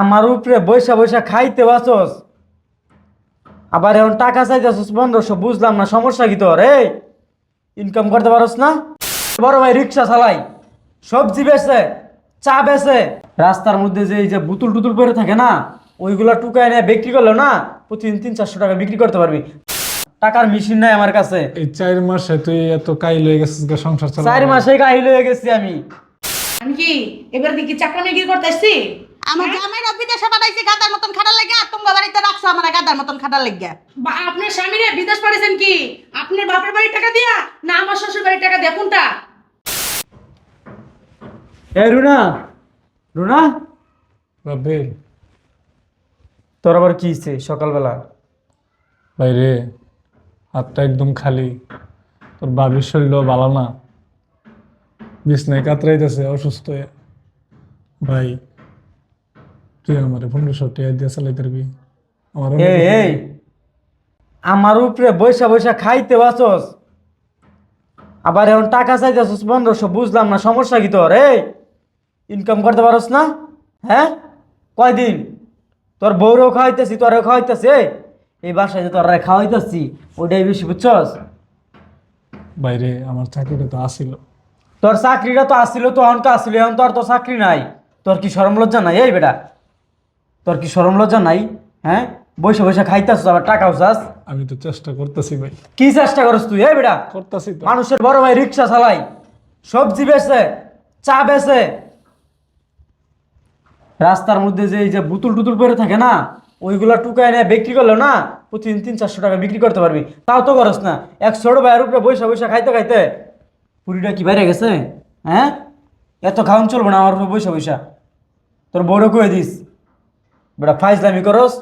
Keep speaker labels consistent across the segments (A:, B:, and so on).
A: আমার উপরে বৈশা বৈশা খাইতে বাসস আবার এখন টাকা চাইতেছস পনেরোশো বুঝলাম না সমস্যা কি তোর? এই ইনকাম করতে পারস না? বড় ভাই রিক্সা চালাই সবজি বেচে চা বেচে রাস্তার মধ্যে যে এই যে বুতুল টুতুল পরে থাকে না ওইগুলা টুকায় নিয়ে বিক্রি করল না প্রতিদিন তিন চারশো টাকা বিক্রি করতে পারবি। টাকার মেশিন নাই আমার কাছে।
B: এই চার মাসে তুই এত কাইল হয়ে গেছিস গা সংসার চালা
A: চার মাসে গাহিল হয়ে গেছি আমি।
C: আমি কি এবার চাকরামি কি করতে আসছি?
D: আমার জামাইরা বিদেশে পাঠাইছে গাদার মতন খাটা লাগে আর তোমার বাড়িতে রাখছো আমার গাদার মতন খাটা লাগে।
C: বা আপনার স্বামীরে বিদেশ পাঠিয়েছেন কি? আপনার বাপের বাড়ির টাকা দিয়া না আমার শ্বশুর বাড়ির টাকা দিয়া? কোনটা?
A: এ রুনা! রুনা!
B: বাবে
A: তোর আবার কি হইছে সকালবেলা?
B: বাইরে হাতটা একদম খালি। তোর বাবির শরীর ভালো না। বিছনায় কাতরাইতেছে অসুস্থ হয়ে। ভাই তুই আমার পনেরোশো টাকা দিয়ে চালাই পারবি আমার
A: এই এই আমার উপরে বৈশা বৈশা খাইতে বাসস। আবার এখন টাকা চাইতেছস পনেরোশো বুঝলাম না সমস্যা কি তোর? এই ইনকাম করতে পারস না? হ্যাঁ? কয়দিন? তোর বউরেও খাওয়াইতেছি তোরেও খাওয়াইতেছি এই, বাসায় যে তোরা খাওয়াইতেছি ওটাই বেশি বুঝছস?
B: বাইরে আমার চাকরিটা তো আসিল।
A: তোর চাকরিটা তো আসছিল তো অনকা আসছিল এখন তোর তো চাকরি নাই। তোর কি সরম লজ্জা নাই? এই বেটা। তোর কি সরম লজ্জা নাই? হ্যাঁ? বসে বসে খাইতেছস আবার টাকাও চাস
B: আমি তো চেষ্টা করতেছি ভাই।
A: কি চেষ্টা করস তুই এই বেটা?
B: করতেছি তো।
A: মানুষের বড় ভাই রিক্সা চালাই সবজি বেচে চা বেচে। রাস্তার মধ্যে যে এই যে বুতুল টুতুল পরে থাকে না ওইগুলা টুকায় নিয়ে বিক্রি করল না প্রতিদিন তিন চারশো টাকা বিক্রি করতে পারবি। তাও তো করস না। এক ছোট ভাইয়ের উপরে বৈশা বৈশা খাইতে খাইতে পুরিটা কি বাইরে গেছে? হ্যাঁ? এত খাওয়ান চলবো না আমার উপরে বৈশা বৈশা তোর বড় কয়ে দিস। বেটা ফাইজলামি করস?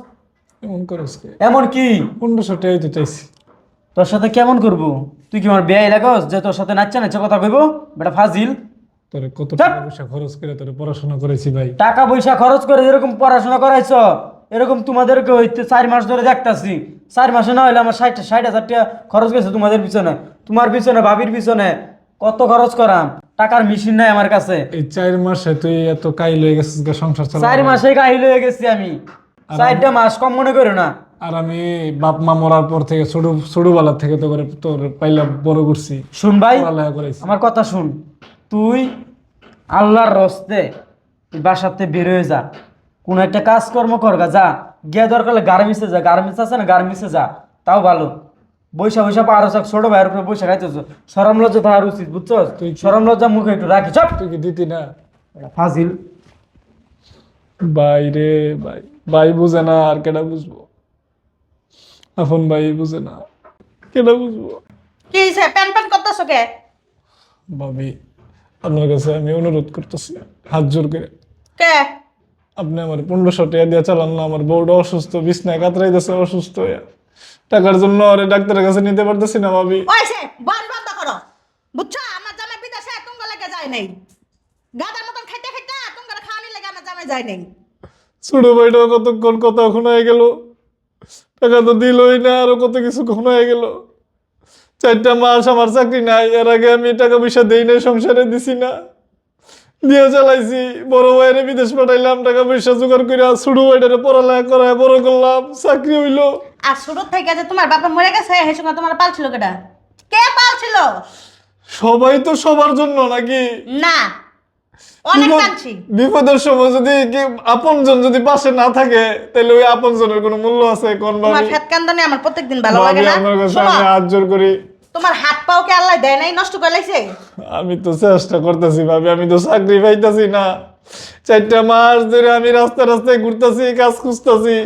B: এমন করস কে?
A: এমন কি?
B: পনেরোশো টাকাই তো চাইছি।
A: তোর সাথে কেমন করব? তুই কি আমার বিয়ে লাগাস যে তোর সাথে নাচছে নাচছে কথা কইবো? বেটা ফাজিল।
B: তোরে কত টাকা পয়সা খরচ করে তোরে পড়াশোনা করেছি ভাই।
A: টাকা পয়সা খরচ করে যেরকম পড়াশোনা করাইছ এরকম তোমাদেরকে হইতে চার মাস ধরে দেখতাছি। চার মাসে না হইলে আমার ষাট ষাট হাজার টাকা খরচ গেছে তোমাদের পিছনে। তোমার পিছনে ভাবির পিছনে। কত খরচ করাম? টাকার মেশিন নাই আমার কাছে।
B: এই চার মাসে তুই এত কাইল হয়ে গেছিস গা সংসার চালা
A: চার মাসে গাহিল হয়ে গেছি আমি। চারটা মাস কম মনে করো না।
B: আর আমি বাপ মা মরার পর থেকে ছোট ছোটবেলার থেকে তো করে তোর পাইলা বড় করছি।
A: শুন ভাই
B: পড়ালেখা করেছি
A: আমার কথা শুন। তুই আল্লাহর রস্তে তুই বাসাতে বের হয়ে যা। কোন একটা কাজকর্ম কর গা যা। গিয়ে দরকার হলে গার্মেন্টসে যা। গার্মেন্টস আছে না গার্মেন্টসে যা। তাও ভালো। বৈশা বৈশা পারো সব ছোট ভাইয়ের উপরে বৈশা খাইতেছ। সরম লজ্জা থাকার উচিত বুঝছ তুই সরম লজ্জা মুখে একটু রাখি চপ।
B: তুই কি দিতি না?
A: ফাজিল।
B: ভাই রে ভাই ভাই বুঝে না আর কেডা বুঝব? আপন ভাই বুঝে না কেডা বুঝব?
D: কি হইছে? প্যান প্যান করতেছো কে?
B: ভাবি আপনার কাছে আমি অনুরোধ করতেছি হাত জোর করে।
D: কে?
B: আপনি আমার পনেরোশো টাকা দিয়ে চালান না আমার বউটা অসুস্থ বিছনায় কাতরাইতেছে অসুস্থ হয়ে টাকার জন্য আরে ডাক্তারের কাছে নিতে পারতেছি না ভাবি।
D: ওইছে বন্ধ বন্ধ করো। বুঝছ? আমার জামাই বিদেশে তোমার লাগে যায় নাই। গাদার মতন খাইতে খাইতে তোমার খাওয়ানি লাগে আমার জামাই যায় নাই।
B: ছোট ভাইটা কতক্ষণ কত এখন হয়ে গেল? টাকা তো দিলই না আরও কত কিছু হয়ে গেল? চারটা মাস আমার চাকরি নাই এর আগে আমি টাকা পয়সা দেই নাই সংসারে দিছি না। দিয়ে চালাইছি বড় ভাইয়ের বিদেশ পাঠাইলাম টাকা পয়সা জোগাড় করে ছোট ভাইটারে পড়ালেখা করায় বড় করলাম চাকরি হইল।
D: আর শুরু থেকে যে তোমার বাপা মরে গেছে সেই সময় তোমার পালছিল কেটা কে পালছিল?
B: সবাই তো সবার জন্য নাকি?
D: না অনেক
B: বিপদ- বিপদের সময় যদি আপনজন যদি পাশে না থাকে তাহলে ওই আপনজনের কোনো মূল্য আছে? কোন
D: তোমার ফেত কান্দানে আমার প্রত্যেকদিন ভালো লাগে না।
B: আমার কাছে আমি হাত জোর করি।
D: তোমার হাত পাও কে আল্লাহ দেয় নাই নষ্ট করে লাইছে?
B: আমি তো চেষ্টা করতেছি ভাবি আমি তো চাকরি পাইতাছি না। চারটা মাস ধরে আমি রাস্তা রাস্তায় ঘুরতেছি কাজ খুঁজতেছি।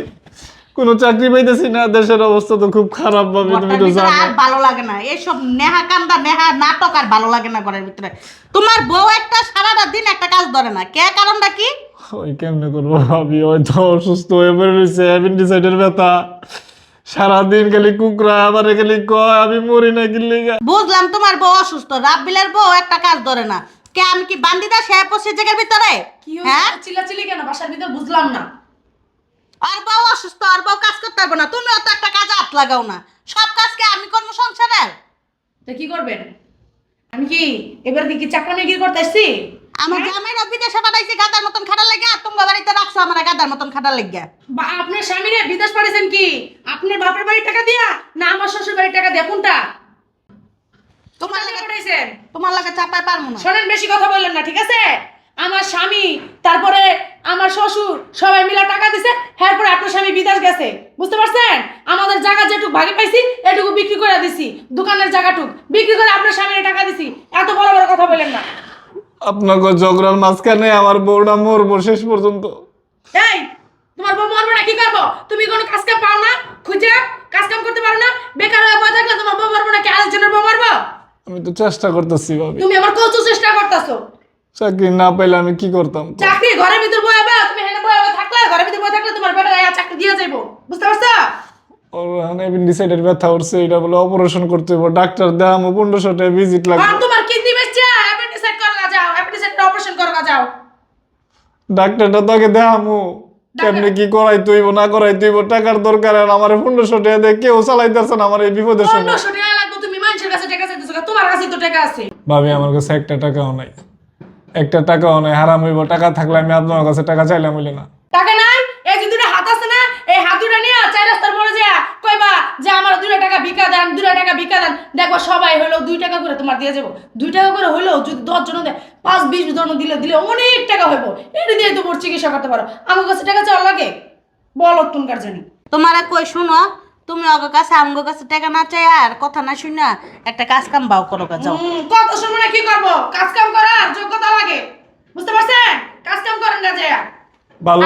B: কোনো চাকরি পাইতেছি না দেশের অবস্থা তো খুব খারাপ ভাবি তুমি তো জানো
D: আর ভালো লাগে না। এইসব নেহা কান্দা নেহা নাটক আর ভালো লাগে না ঘরের ভিতরে। তোমার বউ একটা সারাটা দিন একটা কাজ ধরে না। কে কারণটা কি?
B: ওই কেমনে করব ভাবি? ওই তো অসুস্থ হয়ে পড়ে রয়েছে অ্যাপেন্ডিসাইডের ব্যথা। সারাদিন খালি কুকরা আবার খালি কয় আমি মরি না কিনলে
D: বুঝলাম তোমার বউ অসুস্থ রাব্বিলের বউ একটা কাজ ধরে না। কে আমি কি বান্দিদা সে পড়ছি জায়গার ভিতরে?
C: কি
D: হ্যাঁ
C: হ্যাঁ? চিল্লাচিল্লি কেন? বাসার ভিতর বুঝলাম না।
D: আর বউ অসুস্থ আর বউ কাজ করতে পারবে না। তুমিও তো একটা কাজ হাত লাগাও না। সব কাজকে আমি করব সংসারের
C: তো কি করবেন? আমি কি এবার কি চাকরামি কি করতে আসছি?
D: আমার জামাইরা বিদেশে পাঠাইছে গাদার মতন খাটা লাগে আর তোমার বাড়িতে রাখছো আমার গাদার মতন খাটা লাগে।
C: বা আপনার স্বামীরে বিদেশ পাঠিয়েছেন কি? আপনার বাপের বাড়ির টাকা দিয়া না আমার শ্বশুর বাড়ির টাকা দিয়া? কোনটা?
D: তোমার লাগে
C: পাঠাইছেন?
D: তোমার লাগে চাপায় পারব না।
C: শোনেন বেশি কথা বললেন না ঠিক আছে আমার স্বামী তারপরে আমার শ্বশুর সবাই মিলে টাকা দিছে এরপরে আপনার স্বামী বিদেশ গেছে বুঝতে পারছেন? আমাদের জায়গা যেটুকু ভাগে পাইছি এটুকু বিক্রি করে দিছি। দোকানের জায়গাটুক। বিক্রি করে আপনার স্বামীর টাকা দিছি। এত বড় বড় কথা বলেন না।
B: আপনাকে ঝগড়ার মাঝখানে আমার বউটা মরবো শেষ পর্যন্ত।
C: এই তোমার বউ মরবে না কি করব? তুমি কোনো কাজ কাম পাও না খুঁজে কাজ কাম করতে পারো না বেকার হয়ে বসে থাকলে তোমার বউ মরবে না কি আরেকজনের বউ মরবো?
B: আমি তো চেষ্টা করতেছি ভাবি।
C: তুমি আমার কত চেষ্টা করতেছো।
B: চাকরি না পাইলে আমি কি করতাম?
C: চাকরি ঘরের ভিতর বয়ে বা তুমি হেনে বয়ে বয়ে থাকলে ঘরের ভিতর বয়ে থাকলে তোমার আয়া চাকরি দিয়ে যাইবো। বুঝতে পারছ?
B: ওর অ্যাপেন্ডিসাইডের ব্যথা এটা বলে অপারেশন করতে হবে ডাক্তার দাম পনেরোশো টাকা ভিজিট
C: আর তোমার কিডনি বেচছে? অ্যাপেন্ডিসাইড করগা যাও অ্যাপেন্ডিসাইড অপারেশন করগা যাও।
B: ডাক্তারটা তোকে দেখামু কেমনি কি করাই তুইব না করাই তুইব টাকার দরকার আর আমার পনেরোশো টাকা দিয়ে কেউ চালাইতেছে না আমার এই বিপদের সময়।
C: পনেরোশো টাকা লাগবে তুমি মানুষের কাছে টাকা চাইতেছো? তোমার কাছে তো টাকা আছে।
B: ভাবি আমার কাছে একটা টাকাও নাই। একটা টাকাও নাই হারাম হইব টাকা থাকলে আমি আপনার কাছে টাকা চাইলাম হইলে না।
C: টাকা নাই? এই যে দুটো হাত আছে না এই হাত দুটো নিয়ে চার রাস্তার পরে যা কইবা যে আমার দুটো টাকা ভিকা দেন দুটো টাকা ভিকা দেন দেখব সবাই হলো দুই টাকা করে তোমার দিয়ে যাব। দুই টাকা করে হইল যদি দশ জন দেয় পাঁচ বিশ জন দিলে দিলে অনেক টাকা হইব। এটা দিয়ে তোমার চিকিৎসা করতে পারো। আমার কাছে টাকা চাওয়া লাগে? বলো টুনকার জানি।
D: তোমারে কই শুনো তুমি ওগো কাছে আমগো কাছে টাকা না চাই আর কথা না শুনা একটা কাজ কাম বাও করো
C: হুম, কত সময় কি করব? কাজ কাম করার যোগ্যতা লাগে। বুঝতে পারছেন? কাজ কাম করেন না যে।
B: ভালো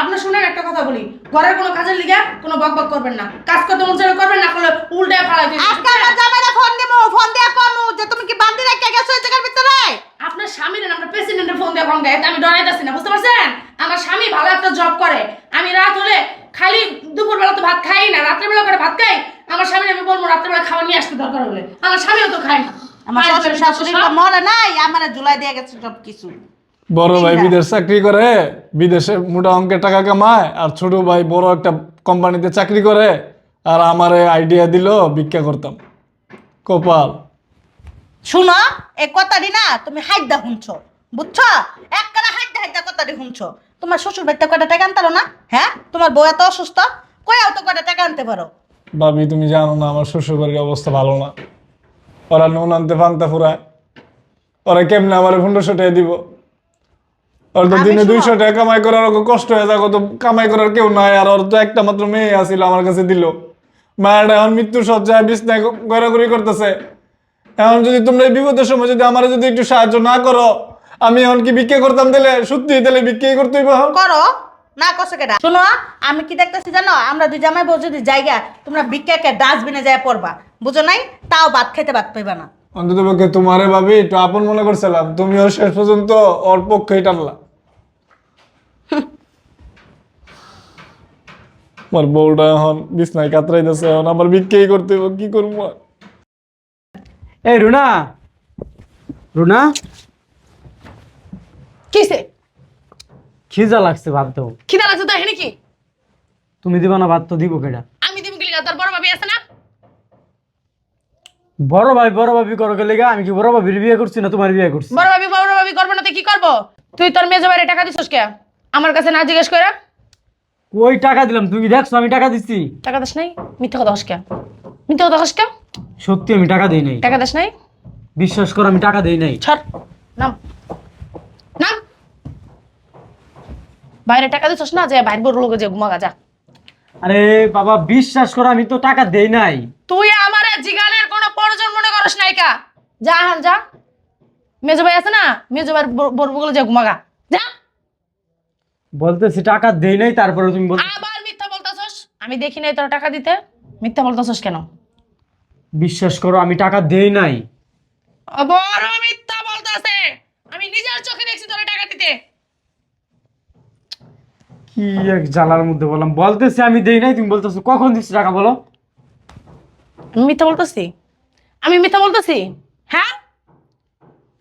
C: আপনার শুনেন একটা কথা বলি। ঘরের কোনো কাজের লিগা কোনো বক বক করবেন না। কাজ করতে মন চাইলে করবেন না করলে উল্টে ফালাই দিবেন
D: আজকে আমার জামাইরা ফোন দেবো ফোন দিয়ে কমু যে তুমি কি বান্দি রেখে গেছো এই জায়গার ভিতরে?
C: আপনার স্বামীর না আমরা প্রেসিডেন্টের ফোন দিয়ে ফোন দেয় আমি ডরাইতেছি না বুঝতে পারছেন? আমার স্বামী ভালো একটা জব করে। আমি রাত হলে খালি দুপুর বেলা তো ভাত খাই না রাত্রে বেলা করে ভাত খাই। আমার স্বামী আমি বলব রাত্রে বেলা খাবার নিয়ে আসতে দরকার হলে। আমার স্বামীও তো খায় না।
D: আমার শাশুড়ি মরে নাই আমার জুলাই দিয়ে গেছে সব কিছু
B: বড় ভাই বিদেশ চাকরি করে বিদেশে মোটা অঙ্কের টাকা কামায় আর ছোট ভাই বড় একটা কোম্পানিতে চাকরি করে আর আমার আইডিয়া দিল ভিক্ষা করতাম। কপাল।
D: শুনো এই কথাটি না তুমি হাইদা শুনছো বুঝছ? এক করে হাইদা হাইদা কথাটি শুনছো তোমার শ্বশুর বাড়িতে কয়টা টাকা আনতে পারো না? হ্যাঁ? তোমার বউ এত অসুস্থ কয়াও তো কয়টা টাকা আনতে পারো?
B: ভাবি তুমি জানো না আমার শ্বশুর বাড়ির অবস্থা ভালো না। ওরা নুন আনতে পান্তা ফুরায়। ওরা কেমনে আমার পনেরোশো টাকা দিব? ওর তো দিনে। দুইশো টাকা কামাই করার কষ্ট হয়ে কামাই করার কেউ নাই আর ওর তো একটা মাত্র মেয়ে আসিল আমার কাছে দিল। মায়েরা এখন মৃত্যু সজ্জায় বিছনায় গড়াগড়ি করতেছে। এখন যদি তোমরা এই বিপদের সময় যদি আমার যদি একটু সাহায্য না করো আমি এখন কি ভিক্ষা করতাম সত্যি তাহলে ভিক্ষাই করতে হইব এখন?
D: করো। না কষে কেটা শোনো আমি কি দেখতেছি জানো? আমরা দুই জামাই বউ যদি জায়গা তোমরা ভিক্ষাকে ডাস্টবিনে যায় পড়বা। বুঝো নাই? তাও ভাত খেতে ভাত পাইবা না।
B: অন্তত তোমারে ভাবি একটু আপন মনে করছিলাম। তুমিও শেষ পর্যন্ত ওর পক্ষেই টানলা। আমার বউটা এখন বিছনায় কাতরাইতেছে এখন আবার ভিক্ষাই করতে হইব কি করব? আর?
A: এই রুনা! রুনা!
C: কিসে
A: খিজা লাগছে ভাত দাও।
C: খিদা লাগছে তো এখানে কি?
A: তুমি দিবা না ভাত তো দিব কেডা?
C: আমি দিব গেলি তোর বড় ভাবি আছে না?
A: বড় ভাই বড় ভাবি করো গেলে গা, আমি কি বড় ভাবির বিয়ে করছি না তোমার বিয়ে করছি?
C: বড় ভাবি বড় ভাবি করবে না তুই কি করব? তুই তোর মেজো বাইরে টাকা দিছিস কে? আমার কাছে না জিজ্ঞেস করে
A: ওই টাকা দিলাম তুমি কি দেখছ আমি টাকা দিচ্ছি?
C: টাকা দিস নাই? মিথ্যা কথা হস কে মিথ্যা কথা হস কে
A: সত্যি আমি টাকা দেই নাই।
C: টাকা দিস নাই?
A: বিশ্বাস করো আমি টাকা দেই নাই।
C: ছাড় নাম। নাম। বাইরে টাকা দিছিস না যে বাইরে বড় লোকে যে ঘুমাগা যা।
A: আরে বাবা বিশ্বাস কর আমি তো টাকা দেই নাই।
C: তুই আমার জিগালের কোনো প্রয়োজন মনে করিস নাই কা? যা হান যা। মেজো ভাই আছে না? মেজো ভাই বড় বগলে যে ঘুমাগা যা।
A: বলতেছি টাকা দেই নাই তারপরে তুমি বল
C: আবার মিথ্যা বলতাছস? আমি দেখি নাই তোর টাকা দিতে? মিথ্যা বলতাছস কেন?
A: বিশ্বাস করো আমি টাকা দেই নাই।
C: বড় মিথ্যা বলতাছে। আমি নিজের চোখে দেখছি তোর টাকা দিতে।
A: কি এক জ্বালার মধ্যে বললাম বলতেছি আমি দেই নাই তুমি বলতেছো কখন দিচ্ছি টাকা বলো?
C: আমি মিথ্যা বলতেছি? আমি মিথ্যা বলতেছি? হ্যাঁ?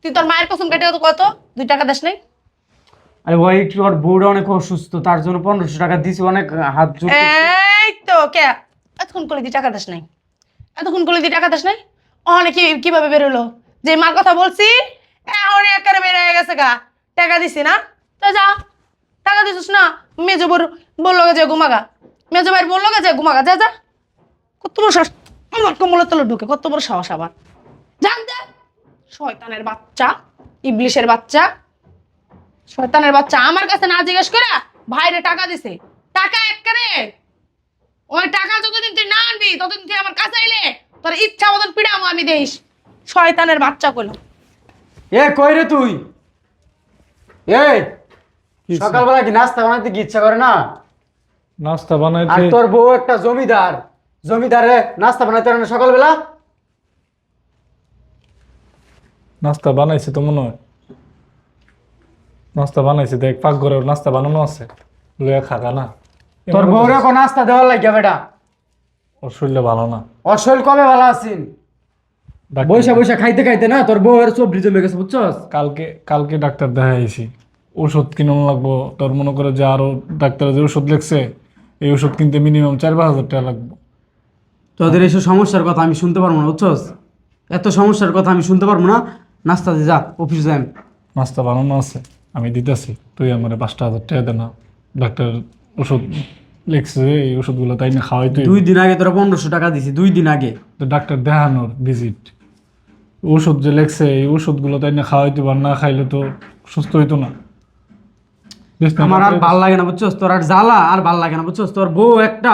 C: তুই তোর মায়ের কসম কেটে কত? দুই টাকা দেশ নাই?
A: আরে ওই একটু ওর বউটা অনেক অসুস্থ, তার জন্য পনেরোশো টাকা দিছি, অনেক হাত জোর
C: এই তো, কে? এতক্ষণ করে দি টাকা দেশ নাই। এতক্ষণ করে দি টাকা দেশ নাই? অনেক কীভাবে বেরোলো যে মার কথা বলছি এখন একেবারে বের হয়ে গেছে গা। টাকা দিছি না? তো যা, টাকা দিছিস না? মেজো বড় বলল যে ঘুমাগা। মেজো ভাই বলল যে ঘুমাগা, যা যা। কত বড় সাহস। আমার কম্বলের তলে ঢুকে, কত বড় সাহস আবার জানতে শয়তানের বাচ্চা, ইবলিশের বাচ্চা। শয়তানের বাচ্চা আমার কাছে না জিজ্ঞেস করে ভাইরে টাকা দিছে। টাকা একবারে ওই টাকা যতদিন তুই না আনবি ততদিন তুই আমার কাছে এলে তোর ইচ্ছা মতন পিড়ামো আমি দেইস শয়তানের বাচ্চা কইলো।
A: এ কই রে তুই? এই সকালবেলা কি নাস্তা বানাইতে কি ইচ্ছা করে না?
B: নাস্তা বানাইতে আর
A: তোর বউ একটা জমিদার। জমিদারে নাস্তা বানাইতে পারে না সকালবেলা?
B: নাস্তা বানাইছে তো মনে হয়। নাস্তা বানাইছে দেখ পাক ঘরে নাস্তা বানানো আছে। লয়ে খাগা না।
A: তোর বউরে এখন নাস্তা দেওয়ার লাগিয়া বেটা।
B: ওর শরীরটা ভালো না।
A: ওর শরীর কবে ভালো
B: ডাক্তার-
A: বৈশা বৈশা খাইতে খাইতে না তোর বউয়ের চবরি জমে গেছে বুঝছস?
B: কালকে কালকে ডাক্তার দেখাইছি। ওষুধ কিনুন লাগবো। তোর মনে করে যে আরও ডাক্তার যে ওষুধ লিখছে এই ওষুধ কিনতে মিনিমাম চার পাঁচ হাজার টাকা লাগবে।
A: তোদের এইসব সমস্যার কথা আমি শুনতে পারব না বুঝছস? এত সমস্যার কথা আমি শুনতে পারব না। নাস্তা দিয়ে যা অফিস যাই।
B: নাস্তা বানানো আছে। আমি দিতেছি। তুই আমার পাঁচটা হাজার টাকা দে না। ডাক্তার ওষুধ লিখছে এই ওষুধগুলো তাই না খাওয়াই তুই।
A: দুই দিন আগে তোরা পনেরোশো টাকা দিছি দুই দিন আগে।
B: তো ডাক্তার দেখানোর ভিজিট ওষুধ যে লেখছে এই ওষুধগুলো তাই না খাওয়াইতে পার না খাইলে তো সুস্থ হইতো না।
A: আমার আর ভালো লাগে না বুঝছস? তোর আর জ্বালা আর ভালো লাগে না বুঝছস? তোর বউ একটা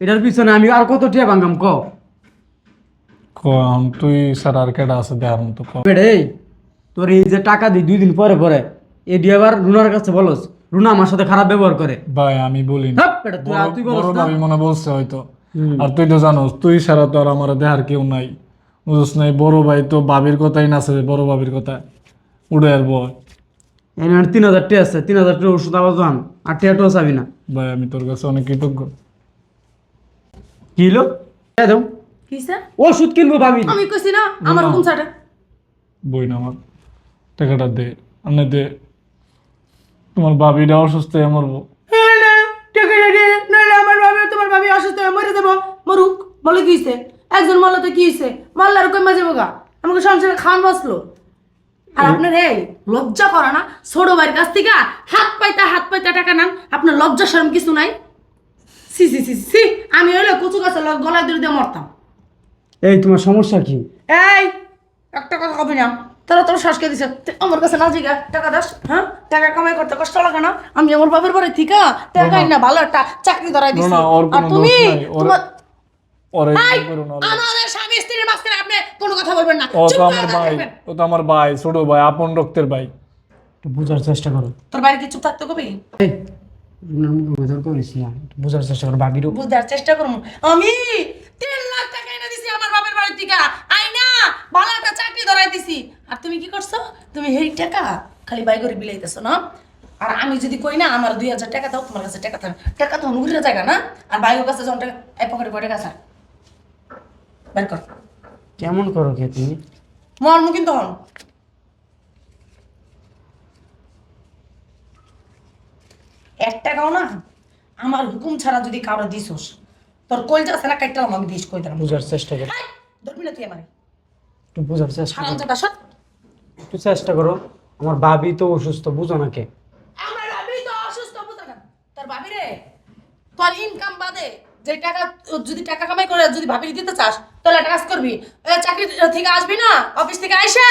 A: এটার পিছনে আমি আর কত টিয়া ভাঙ্গাম ক?
B: কম তুই স্যার আর কেডা আছে দেখার মতো
A: তোর এই যে টাকা দিই দুই দিন পরে পরে। এডি আবার রুনার কাছে বলস রুনা আমার সাথে খারাপ ব্যবহার করে।
B: ভাই আমি বলি না।
A: হাপ, বেটা, তুই তুই বলস
B: বড়
A: না?
B: ভাবি মনে বলছে হয়তো।
A: হুম।
B: আর তুই তো জানোস তুই ছাড়া তো আর আমার দেহার কেউ নাই। বুঝছ নাই বড় ভাই তো বাবির কথাই নাচে বড় বাবির কথা। উড়ে আর বয়।
A: এনে আর তিন হাজার আছে তিন হাজার ওষুধ আবার জান আর চাবি না।
B: ভাই আমি তোর কাছে অনেক কৃতজ্ঞ।
A: কি হলো? হ্যাঁ দাও
C: কিসে
A: ওষুধ কিনবো ভাবি।
C: আমি কইছি না আমার হুকুম ছাড়ে।
B: বই না আমার। টাকাটা দে আনে দে। তোমার বাবিটা অসুস্থ হয়ে মরবো।
C: নইলে আমার ভাবি তোমার ভাবি অসুস্থ হয়ে মরে দেবো মরুক বলে কি হইছে? একজন মারলো তো কি কই মাঝে বোগা আমাকে সংসারে খান বসল। আর আপনার এই লজ্জা করে না? ছোট ভাইয়ের কাছ থেকে হাত পাইতা হাত পাইতা টাকা নেন। আপনার লজ্জা শরম কিছু নাই? সি সি সি সি আমি হইলে কচু লগ- গলায় দড়ি দিয়ে মরতাম।
A: এই তোমার সমস্যা কি?
C: এই একটা কথা কবি না। তারা তোর শ্বাসকে দিছে। আমার কাছে না জিগা টাকা দাস হ্যাঁ? টাকা কামাই করতে কষ্ট লাগে না। আমি আমার বাপের বাড়ি থিকা টাকা না ভালো একটা চাকরি ধরাই দিছি। আর তুমি তোমার
B: ওরে
C: এই,
B: করো না
C: আমাদের স্বামী স্ত্রীর মাঝখানে আপনি কোনো কথা বলবেন না।
B: ও তো আমার ভাই
C: বলবেন।
B: ও তো আমার ভাই ছোট ভাই আপন রক্তের ভাই।
A: একটু বোঝার চেষ্টা করো।
C: তোর বাড়ি কি চুপ থাকতে কবি?
A: এই আমাকে বোঝার চেষ্টা করো
C: বুঝার চেষ্টা করুন। আমি তিন লাখ টাকা এনে দিছি আমার বাপের বাড়ি থেকে। আই না ভালো একটা চাকরি ধরাই দিছি। আর তুমি কি করছ? তুমি এই টাকা খালি বাই করে বিলাইতেছো না? আর আমি যদি কই না আমার দুই হাজার টাকা দাও তোমার কাছে টাকা থাকবে টাকা তো জায়গা না? আর বাইরের কাছে যখন টাকা এক পকেটে কয় টাকা আছে? বের কর।
A: কেমন করো কে তুমি?
C: মর্ম কিন্তু হন এক টাকাও না আমার হুকুম ছাড়া যদি কারও দিছোস তোর কলজা আছে না কাইটালাম আমি দিস কই দিলাম
A: বোঝার চেষ্টা করো।
C: হাই, ধরবি না তুই আমারে।
A: একটু বোঝার চেষ্টা করো।
C: সর
A: একটু চেষ্টা করো। আমার বাবি তো অসুস্থ বুঝো না কে।
C: আমার বাবি তো অসুস্থ বুঝা না। তার বাবি রে তোর ইনকাম বাদে যে টাকা যদি টাকা কামাই করে যদি ভাবি দিতে চাস তাহলে একটা কাজ করবি। চাকরি থেকে আসবি না অফিস থেকে আইসা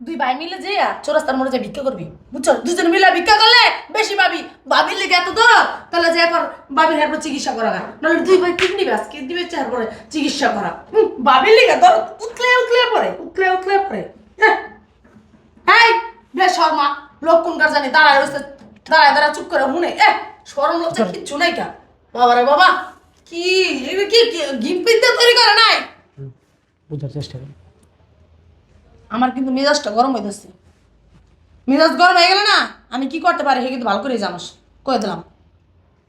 C: দুই ভাই মিলে যে চোরাস্তার মনে যে ভিক্ষা করবি বুঝছ? দুজন মিলে ভিক্ষা করলে বেশি ভাবি ভাবির লেগে এত তো তাহলে যে এখন ভাবির হের পর চিকিৎসা করা গা। নাহলে দুই ভাই কিডনি ব্যাস কিডনি বেচে হের পরে চিকিৎসা করা। ভাবির লেগে ধর উতলে উতলে পরে উতলে উতলে পরে হ্যাঁ বেশ শর্মা লোক কোনকার জানি? দাঁড়ায় রয়েছে দাঁড়ায় দাঁড়ায় চুপ করে শুনে। এ সরম লজ্জা কিচ্ছু নাই কা। বাবা রে বাবা কি কি গিম্পিতে তৈরি করে নাই?
A: বুঝার চেষ্টা করো।
C: আমার কিন্তু মেজাজটা গরম হয়ে যাচ্ছে মেজাজ গরম হয়ে গেলে না আমি কি করতে পারি? হে কিন্তু ভালো করে জানোস। কয়ে দিলাম।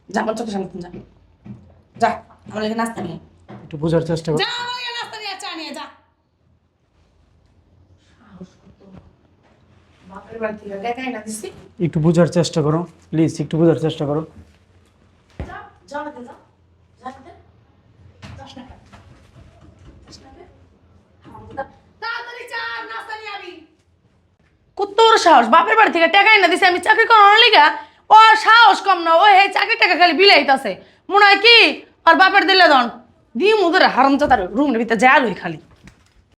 C: যা আমার চোখের সামনে যা। যা আমার এখানে নাস্তা নিয়ে
A: একটু বোঝার চেষ্টা করো।
C: যা আমার এখানে নাস্তা নিয়ে চা নিয়ে যা। বাপের বাড়ি থেকে দেখাই না দিছি।
A: একটু বোঝার চেষ্টা করো প্লিজ একটু বোঝার চেষ্টা করো।
C: যা, যাও না, যাও। যাও না, যাস না কেন? বড় সাহস, বাপের বাড়ি থেকে টাকা এনে দিছে, আমি চাকরি করানোর লিগা ও সাহস কম না, ও হে চাকরি টাকা খালি বিলাইতাছে। মনে হয় কি, আর বাপের দিলে দন দি মুদের হারাম চাতার রুমের ভিতরে যায় খালি।